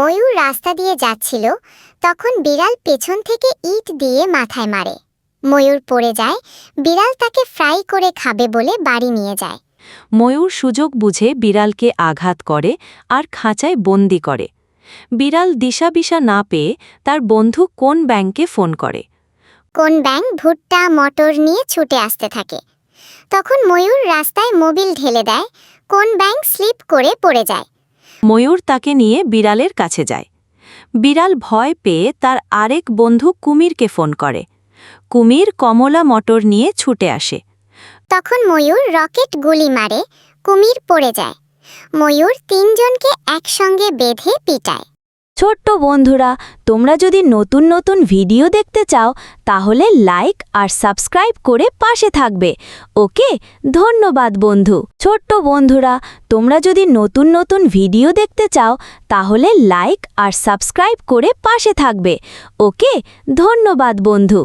ময়ূর রাস্তা দিয়ে যাচ্ছিল তখন বিড়াল পেছন থেকে ইট দিয়ে মাথায় মারে। ময়ূর পড়ে যায় বিড়াল তাকে ফ্রাই করে খাবে বলে বাড়ি নিয়ে যায়। ময়ূর সুযোগ বুঝে বিড়ালকে আঘাত করে আর খাঁচায় বন্দি করে। বিড়াল দিশাবিশা না পেয়ে তার বন্ধু কোন ব্যাংকে ফোন করে। কোন ব্যাং ভুট্টা মটর নিয়ে ছুটে আসতে থাকে। তখন ময়ূর রাস্তায় মোবিল ঢেলে দেয় কোন ব্যাং স্লিপ করে পড়ে যায়। ময়ূর তাকে নিয়ে বিড়ালের কাছে যায়। বিড়াল ভয় পেয়ে তার আরেক বন্ধু কুমিরকে ফোন করে। কুমির কমলা মটর নিয়ে ছুটে আসে। তখন ময়ূর রকেট গুলি মারে, কুমির পড়ে যায়। ময়ূর তিনজনকে একসঙ্গে বেঁধে পিটায়। ছোট্ট বন্ধুরা, তোমরা যদি নতুন নতুন ভিডিও দেখতে চাও, তাহলে লাইক আর সাবস্ক্রাইব করে পাশে থাকবে। ওকে, ধন্যবাদ বন্ধু। ছোট্ট বন্ধুরা, তোমরা যদি নতুন নতুন ভিডিও দেখতে চাও, তাহলে লাইক আর সাবস্ক্রাইব করে পাশে থাকবে। ওকে, ধন্যবাদ বন্ধু।